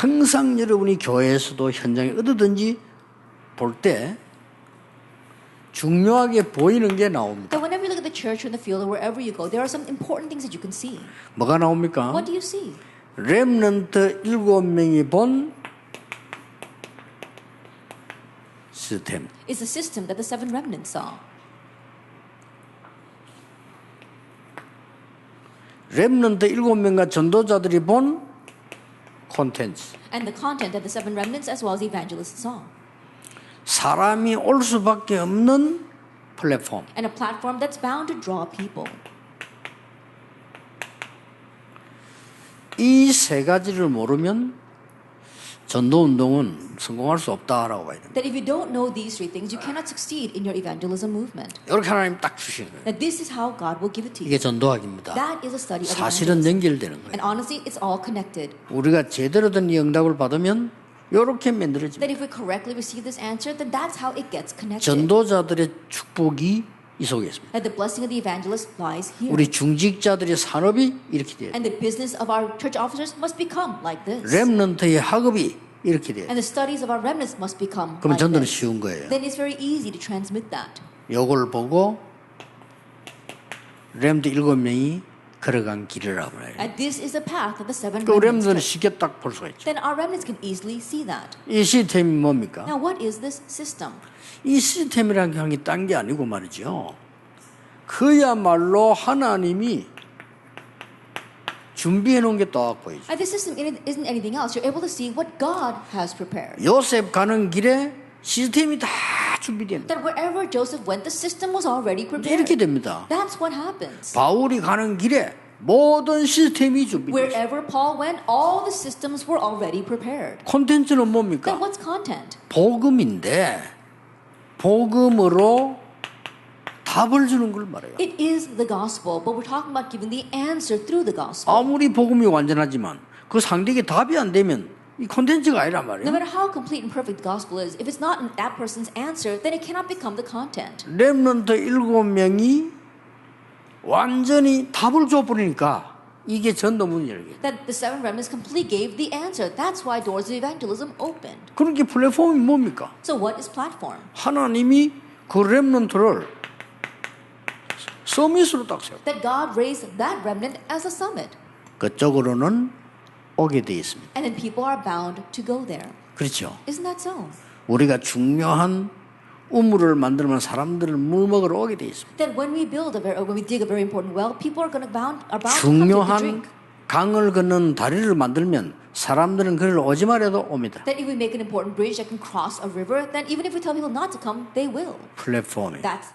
항상 여러분이 교회에서도 현장에 어디든지 볼 때 중요하게 보이는 게 나옵니다. That whenever you look at the church or the field or wherever you go, there are some important things that you can see. 뭐가 나옵니까? What do you see? 렘넌트 일곱 명이 본 시스템. It's the system that the seven remnants saw. 렘넌트 일곱 명과 전도자들이 본 콘텐츠. And the content that the seven remnants as well as the evangelists saw. 사람이 올 수밖에 없는 플랫폼. And a platform that's bound to draw people. 이 세 가지를 모르면 전도 운동은 성공할 수 없다라고 봐야 됩니다. That if you don't know these three things, you cannot succeed in your evangelism movement. 이렇게 하나님 딱 주시는 거예요. That this is how God will give it to you. 이게 전도학입니다. That is a study of 사실은 evangelism. 연결되는 거예요. And honestly, it's all connected. 우리가 제대로 된 이 응답을 받으면 이렇게 만들어집니다. That if we correctly receive this answer, then that's how it gets connected. 전도자들의 축복이 이 속에 있습니다. That the blessing of the evangelist lies here. 우리 중직자들의 산업이 이렇게 돼요. And the business of our church officers must become like this. 렘넌트의 학업이 이렇게 돼요. And the studies of our remnants must become 그럼 like 전도는 this. 쉬운 거예요. Then it's very easy to transmit that. 요걸 보고 렘드 일곱 명이 걸어간 길이라고 해요. And this is the path that the seven 그 remnants 렘드는 took. 쉽게 딱 볼 수가 있죠. Then our remnants can easily see that. 이 시스템이 뭡니까? Now, what is this system? 이 시스템이라는 게 딴 게 아니고 말이죠. 그야말로 하나님이 준비해 놓은 게 딱 보이죠. And this system isn't isn't anything else. You're able to see what God has prepared. 요셉 가는 길에 시스템이 다 준비된 That wherever Joseph went, the system was already 이렇게 prepared. 됩니다. That's what happens. 바울이 가는 길에 모든 시스템이 준비됐어요. Wherever Paul went, all the systems were already prepared. 콘텐츠는 Then 뭡니까? what's content? 복음인데 복음으로 답을 주는 걸 말해요. It is the gospel, but we're talking about giving the answer through the gospel. 아무리 복음이 완전하지만 그 상대에게 답이 안 되면 이 콘텐츠가 아니란 No 말이에요. matter how complete and perfect the gospel is, if it's not that person's answer, then it cannot become the content. 렘넌트 일곱 명이 완전히 답을 줘버리니까 이게 전도문 열게. That the seven remnants completely gave the answer. That's why doors of evangelism opened. 그러니까 플랫폼이 뭡니까? So what is platform? 하나님이 그 렘넌트를 서밋으로 딱 세워. That God raised that remnant as a summit. 그쪽으로는 오게 돼 있습니다. And then people are bound to go there. 그렇죠. Isn't that so? 우리가 중요한 우물을 만들면 사람들은 물 먹으러 오게 돼 있습니다. That when we build a very, when we dig a very important well, people are going to bound are bound to come 중요한 drink. 강을 건넌 다리를 만들면 사람들은 그를 오지 말아도 옵니다. That if we make an important bridge that can cross a river, then even if we tell people not to come, they will. 플랫폼이. That's